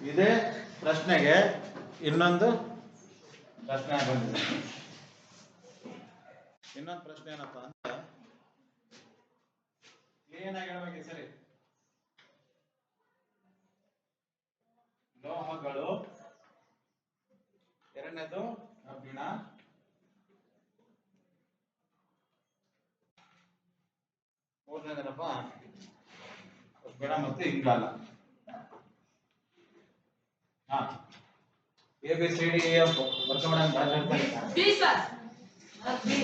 ಇದೇ ಪ್ರಶ್ನೆಗೆ ಇನ್ನೊಂದು ಪ್ರಶ್ನೆ ಬಂದಿದೆ. ಇನ್ನೊಂದು ಪ್ರಶ್ನೆ ಏನಪ್ಪಾ ಅಂತ ಕ್ಲೀನ್ ಆಗಿ ಹೇಳ್ಬೇಕು ಸರಿ. ಲೋಹಗಳು. ಎರಡನೇದು ಕಬ್ಬಿಣ ಮೂರನೇದೇನಪ್ಪ? ಕಬ್ಬಿಣ ಮತ್ತು ಇಂಗಾಲ. ಹಾ. A B C D F ಬರ್ಕೊಂಬಿಡಂಗ್ ಭಾಳ ಹೇಳ್ತಾರೆ. ಬಿ ಸರ್ ಬಿ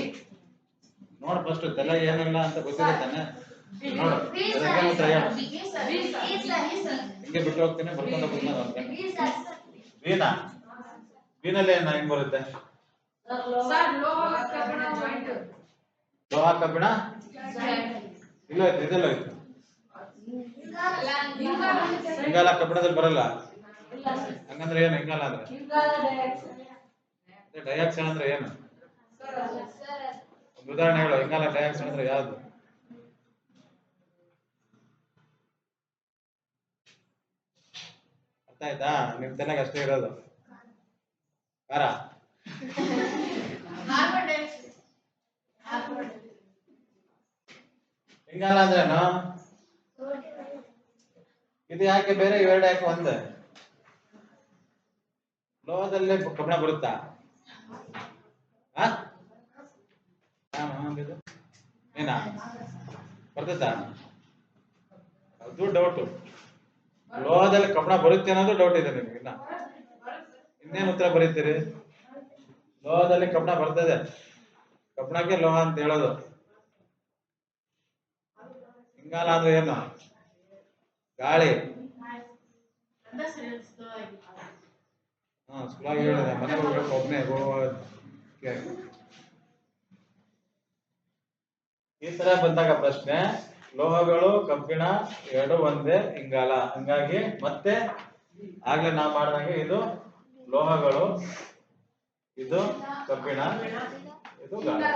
ನೋಡು ಫಸ್ಟ್ ತಲೆ ಏನಿಲ್ಲ ಅಂತ ಗೊತ್ತಿದೆ ತಾನೆ ನೋಡು. ಅದಕ್ಕೆ ಬಿ ಸರ್ ಹಿಂಗೆ ಬಿಟ್ಟು ಹೋಗ್ತೀನಿ ಬರ್ಕೊಂಡು ಹೋಗ್ತೀನಿ ಅಂತ ವೀನಾ ವೀನಲ್ಲಿ ಏನ ಹೆಂಗ್ ಬರುತ್ತೆ? ಸರ್ ಲೋಹ ಕಬ್ಬಿಣ ಜಾಯಿಂಟ್ ಲೋಹ ಕಬ್ಬಿಣ? ಇಲ್ಲ ಇದೆಲ್ಲ ಇಂಗಾಲ ಕಬ್ಬಿಣದಲ್ಲಿ ಬರಲ್ಲ. ಹಂಗಂದ್ರೆ ಏನು ಇಂಗಾಲ ಅಂದ್ರೆ? ಡೈಆಕ್ಸೈಡ್ ಅಂದ್ರೆ ಏನು? ಒಂದು ಉದಾಹರಣೆ ಹೇಳು ಇಂಗಾಲ ಡೈಆಕ್ಸೈಡ್ ಅಂದ್ರೆ ಯಾವ್ದು? ಅರ್ಥ ಆಯ್ತಾ? ನಿಮ್ ತಲೆಗೆ ಅಷ್ಟೇ ಇರೋದು. ಖಾರ ಇಂಗಾಲ ಅಂದ್ರೇನು? ಇದು ಯಾಕೆ ಬೇರೆ ಇವೆರಡು ಯಾಕೆ ಒಂದೇ? ಲೋಹದಲ್ಲೇ ಕಬ್ಬಣ ಬರುತ್ತಾ. ಏನಾ? ಬರ್ತದಾ ಅದು ಡೌಟು ಲೋಹದಲ್ಲಿ ಕಬ್ಬಣ ಬರುತ್ತೆ ಅನ್ನೋದು ಡೌಟ್ ಇದೆ ನಿಮ್ಗೆ ಇನ್ನ. ಇನ್ನೇನು ಉತ್ತರ ಬರೀತೀರಿ? ಲೋಹದಲ್ಲಿ ಕಬ್ಬಣ ಬರ್ತದೆ. ಕಬ್ಬಣಕ್ಕೆ ಲೋಹ ಅಂತ ಹೇಳೋದು. ಇಂಗಾಲ ಅಂದ್ರೆ ಏನು? ಗಾಳಿ. ಹಾ ಸುಲಾಗಿ ಹೇಳಿದೆ ಹೋಗ್ಬೇಕು ಒಬ್ಬನೇ ಈ ತರ ಬಂದಾಗ ಪ್ರಶ್ನೆ ಲೋಹಗಳು ಕಬ್ಬಿಣ ಎರಡು ಒಂದೇ ಇಂಗಾಲ. ಹಂಗಾಗಿ ಮತ್ತೆ ಆಗ್ಲೇ ನಾವು ಮಾಡಿದಂಗೆ ಇದು ಲೋಹಗಳು ಇದು ಕಬ್ಬಿಣ ಇದು ಗಾಳಿ.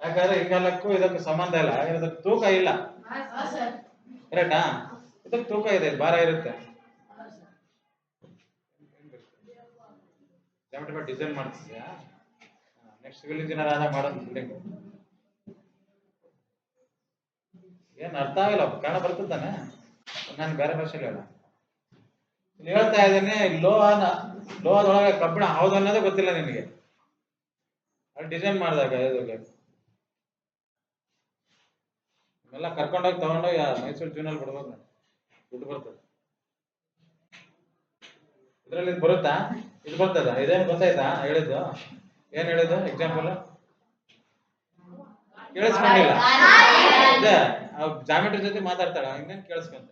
ಯಾಕಂದ್ರೆ ಇಂಗಾಲಕ್ಕೂ ಇದಕ್ಕೆ ಸಂಬಂಧ ಇಲ್ಲ ಇದಕ್ಕೆ ತೂಕ ಇಲ್ಲ. ಕರೆಕ್ಟಾ ಇದಕ್ಕೆ ತೂಕ ಇದೆ ಭಾರ ಇರುತ್ತೆ. ಜಾಮೆಟ್ರಿ ಡಿಸೈನ್ ಮಾಡ್ತಿದ್ಯಾ? ನೆಕ್ಸ್ಟ್ ಸಿವಿಲ್ ಇಂಜಿನಿಯರ್ ಆದಾಗ ಮಾಡೋದು ಬಿಲ್ಡಿಂಗ್ ಏನ್ ಅರ್ಥ ಆಗಿಲ್ಲ ಕನ್ನಡ ಬರ್ತಿದ್ದಾನೆ ನಾನು ಬೇರೆ ಭಾಷೆಲಿ ಹೇಳ ಹೇಳ್ತಾ ಇದ್ದೇನೆ, ಲೋಹನ, ಲೋಹದೊಳಗೆ ಕಬ್ಬಿಣ ಹೌದು ಅನ್ನೋದೇ ಗೊತ್ತಿಲ್ಲ ನಿನಗೆ. ಅಲ್ಲಿ ಡಿಸೈನ್ ಮಾಡಿದಾಗ ಎಲ್ಲ ಕರ್ಕೊಂಡೋಗಿ ತಗೊಂಡೋಗಿ ಮೈಸೂರು ಜೂನಲ್ಲಿ ಬಿಡ್ಬೋದು. ನಾನು. ದುಡ್ಡು ಬರ್ತದೆ. ಇದ್ರಲ್ಲಿ ಇದು ಬರುತ್ತಾ? ಇದು ಬರ್ತದ? ಇದೇನು ಗೊತ್ತಾಯ್ತಾ? ಹೇಳಿದ್ದು? ಏನ್ ಹೇಳಿದ್ದು? ಎಕ್ಸಾಂಪಲ್ ಕೇಳಿಸ್ಕೊಂಡಿಲ್ಲ. ಜಾಮೆಟ್ರಿ ಜೊತೆ ಮಾತಾಡ್ತಾಳ. ಹಿಂಗ ಕೇಳಿಸ್ಕೊಂತ?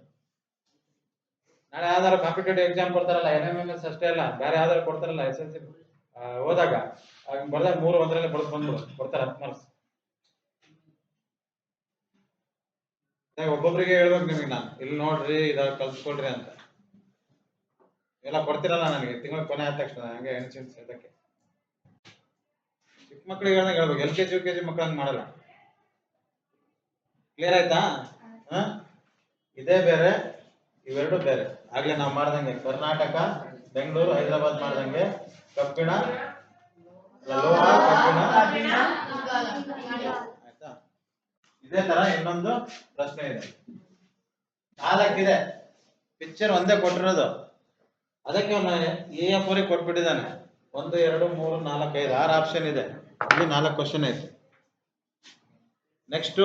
ನಾಳೆ ಯಾವ್ದಾರು ಕಾಂಪಿಟೇಟಿವ್ ಎಕ್ಸಾಮ್ ಕೊಡ್ತಾರಲ್ಲ ಎನ್ ಎಂ ಎಂ ಎಸ್ ಅಷ್ಟೇ ಅಲ್ಲ, ಬೇರೆ ಯಾವ್ದಾರು ಕೊಡ್ತಾರಲ್ಲ ಎಸ್ ಎಲ್ ಸಿ ಹೋದಾಗ. ಬರ್ದಾಗ ಮೂರು ಒಂದರಲ್ಲಿ ಬರೆದು ಬಂದ್ಬಿಡು. ಕೊಡ್ತಾರೆ ಹತ್ತು ಮಾರ್ಕ್ಸ್ ಒಬ್ಬೊಬ್ರಿಗೆ ಹೇಳ್ಬೇಕು ನಿಮಗೆ ನಾನು. ಇಲ್ಲಿ ನೋಡ್ರಿ, ಇದಾಗ ಕಲ್ಸ್ಕೊಡ್ರಿ ಅಂತ. ಎಲ್ಲ ಕೊಡ್ತಿರಲ್ಲ ನನಗೆ. ತಿಂಗಳ ಕೊನೆ ಆದ ತಕ್ಷಣ ಹಂಗೆ ಹೆಣ್ಸಿನ ಅದಕ್ಕೆ ಚಿಕ್ಕ ಮಕ್ಳಿಗೆ ಹೇಳ್ದಂಗೆ ಹೇಳ್ಬೇಕು. L K G U K G ಮಕ್ಳು ಹಂಗೆ ಮಾಡಲ್ಲ. ಕ್ಲಿಯರ್ ಆಯ್ತಾ? ಹಾ? ಇದೇ ಬೇರೆ ಇವೆರಡು ಬೇರೆ. ಆಗ್ಲೇ ನಾವು ಮಾಡ್ದಂಗೆ. ಕರ್ನಾಟಕ ಬೆಂಗಳೂರು ಹೈದರಾಬಾದ್ ಮಾಡ್ದಂಗೆ. ಕಬ್ಬಿಣ ಲೋಹ ಕಬ್ಬಿಣ. ಆಯ್ತಾ? ಇದೇ ತರ ಇನ್ನೊಂದು ಪ್ರಶ್ನೆ ಇದೆ. ನಾಲ್ಕಿದೆ. ಪಿಕ್ಚರ್ ಒಂದೇ ಕೊಟ್ಟಿರೋದು. ಅದಕ್ಕೆ ಅವನು ಎ ಎಫ್ ಅವ್ರಿಗೆ ಕೊಟ್ಬಿಟ್ಟಿದ್ದಾನೆ. ಒಂದು, ಎರಡು, ಮೂರು, ನಾಲ್ಕು, ಐದು, ಆರು ಆಪ್ಷನ್ ಇದೆ. ಇಲ್ಲಿ ನಾಲ್ಕು ಕ್ವಶನ್ ಐತೆ. ನೆಕ್ಸ್ಟ್